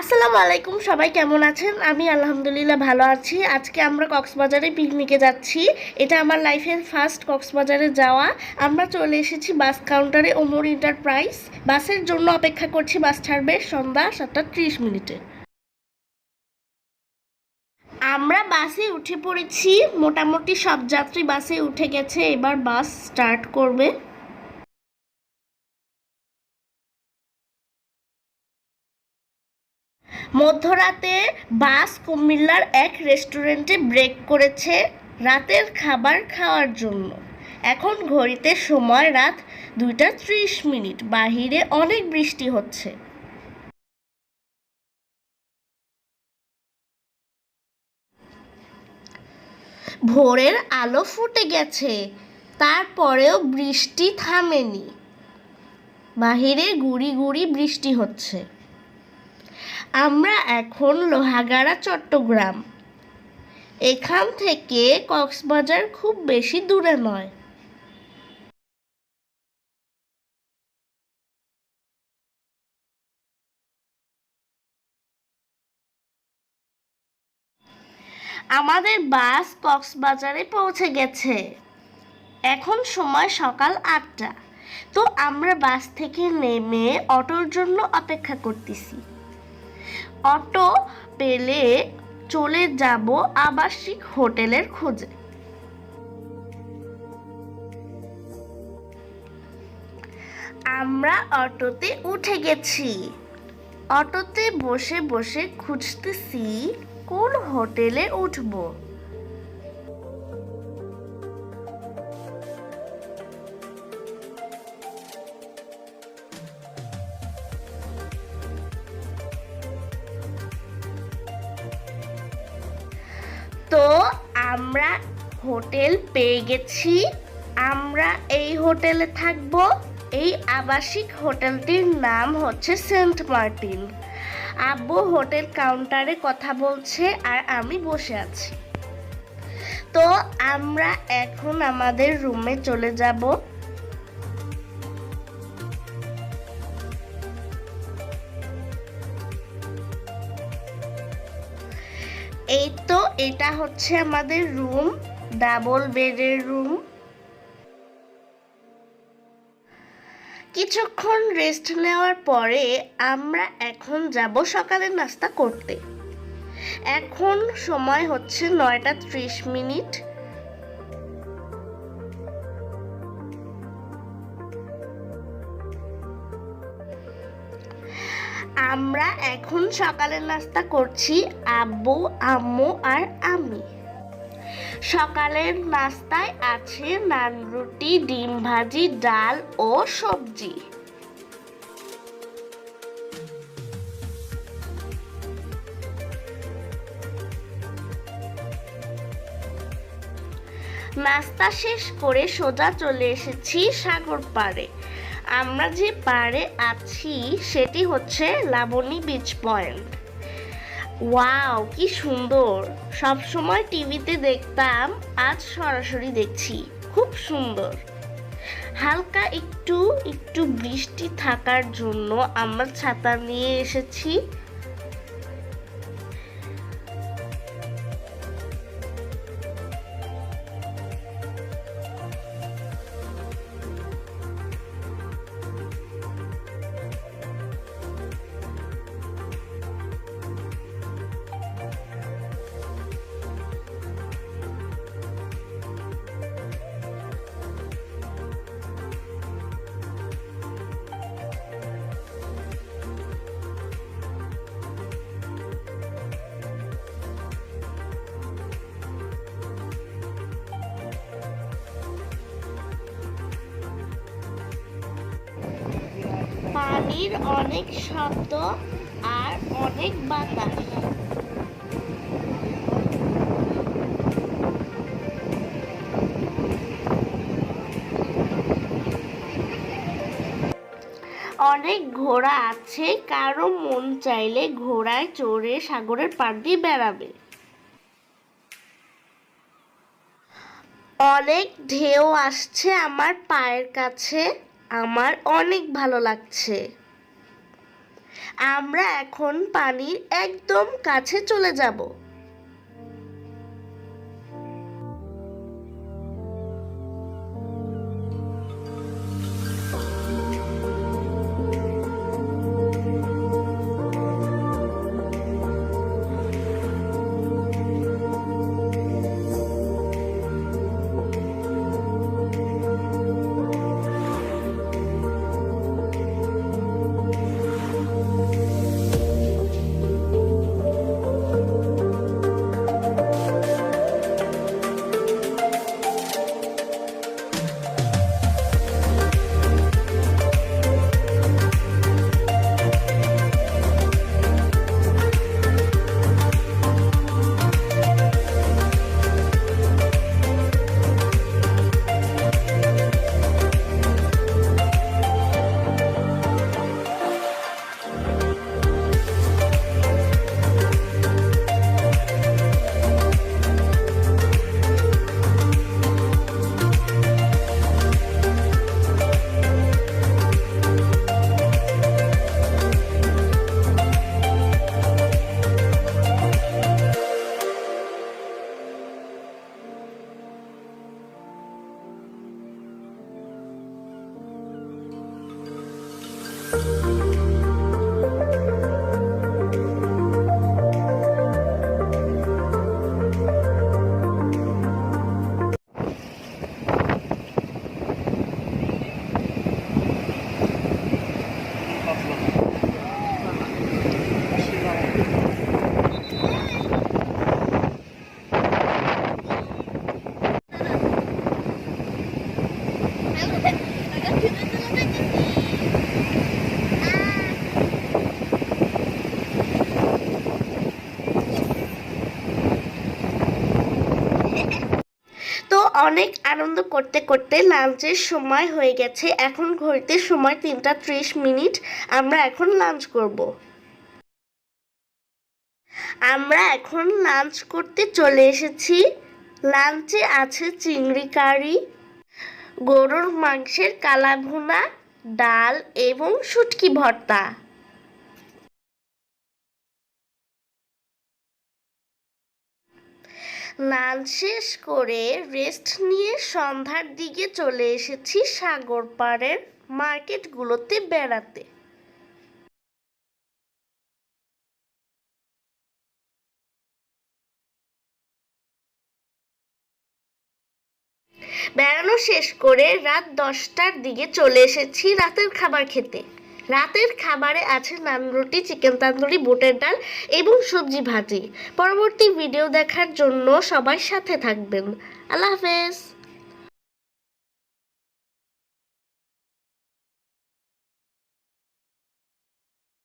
আসসালামু আলাইকুম, সবাই কেমন আছেন? আমি আলহামদুলিল্লাহ ভালো আছি। আজকে আমরা কক্সবাজারে পিকনিকে যাচ্ছি। এটা আমার লাইফের ফার্স্ট কক্সবাজারে যাওয়া। আমরা চলে এসেছি বাস কাউন্টারে ওমর এন্টারপ্রাইজ বাসের জন্য অপেক্ষা করছি বাস ছাড়বে সন্ধ্যা সাতটা ত্রিশ মিনিটে। আমরা বাসে উঠে পড়েছি। মোটামুটি সব যাত্রী বাসে উঠে গেছে। এবার বাস স্টার্ট করবে। মধ্যরাতে বাস কুমিল্লার এক রেস্টুরেন্টে ব্রেক করেছে রাতের খাবার খাওয়ার জন্য। এখন ঘড়িতে সময় রাত দুইটা ত্রিশ মিনিট। বাহিরে অনেক বৃষ্টি হচ্ছে। ভোরের আলো ফুটে গেছে, তারপরেও বৃষ্টি থামেনি। বাহিরে গুড়ি গুড়ি বৃষ্টি হচ্ছে। আমরা এখন লোহাগাড়া, চট্টগ্রাম। এখান থেকে কক্সবাজার খুব বেশি দূরে নয়। আমাদের বাস কক্সবাজারে পৌঁছে গেছে। এখন সময় সকাল আটটা। তো আমরা বাস থেকে নেমে অটোর জন্য অপেক্ষা করতেছি। অটো পেলে চলে যাব আবাসিক হোটেলের খোঁজে। আমরা অটোতে উঠে গেছি। অটোতে বসে বসে খুঁজতেছি কোন হোটেলে উঠবো। তো আমরা হোটেল পেয়ে গেছি। আমরা এই হোটেলে থাকব। এই আবাসিক হোটেলটির নাম হচ্ছে সেন্ট মার্টিন। আব্বু হোটেল কাউন্টারে কথা বলছে আর আমি বসে আছি। তো আমরা এখন আমাদের রুমে চলে যাব। এটা হচ্ছে আমাদের রুম ডাবল বেডের রুম কিছুক্ষণ রেস্ট নেওয়ার পরে আমরা এখন যাব সকালের নাস্তা করতে। এখন সময় হচ্ছে নয়টা ত্রিশ মিনিট। আমরা এখন সকালের নাস্তা করছি আব্বু, আম্মু আর আমি। সকালের নাস্তায় আছে নান রুটি, ডিম ভাজি, ডাল ও সবজি। নাস্তা শেষ করে সোজা চলে এসেছি সাগর পাড়ে। আমরা যে পারে আছি, সেটি হচ্ছে লাবণী বিচ পয়েন্ট ওয়াও কি সুন্দর! সব সময় টিভিতে দেখতাম, আজ সরাসরি দেখছি। খুব সুন্দর। হালকা একটু একটু বৃষ্টি থাকার জন্য আমরা ছাতা নিয়ে এসেছি। পানির অনেক শব্দ আর অনেক বাতাস। অনেক ঘোড়া আছে, কারও মন চাইলে ঘোড়ায় চড়ে সাগরের পাড় দিয়ে বেড়াবে। অনেক ঢেউ আসছে আমার পায়ের কাছে। আমার অনেক ভালো লাগছে। আমরা এখন পানির একদম কাছে চলে যাব। অনেক আনন্দ করতে করতে লাঞ্চের সময় হয়ে গেছে। এখন ঘড়িতে সময় তিনটা ত্রিশ মিনিট। আমরা এখন লাঞ্চ করব। আমরা এখন লাঞ্চ করতে চলে এসেছি। লাঞ্চে আছে চিংড়ি কারি, গরুর মাংসের কালা ভুনা ডাল এবং শুটকি ভর্তা। লাঞ্চ শেষ করে রেস্ট নিয়ে সন্ধ্যার দিকে চলে এসেছি সাগর পাড়ের মার্কেটগুলোতে বেড়াতে। বেড়ানো শেষ করে রাত দশটার দিকে চলে এসেছি রাতের খাবার খেতে। রাতের খাবারে আছে নান রুটি চিকেন তান্দুরি, বুটের ডাল এবং সবজি ভাজি। পরবর্তী ভিডিও দেখার জন্য সবাই সাথে থাকবেন। আল্লাহ হাফেজ।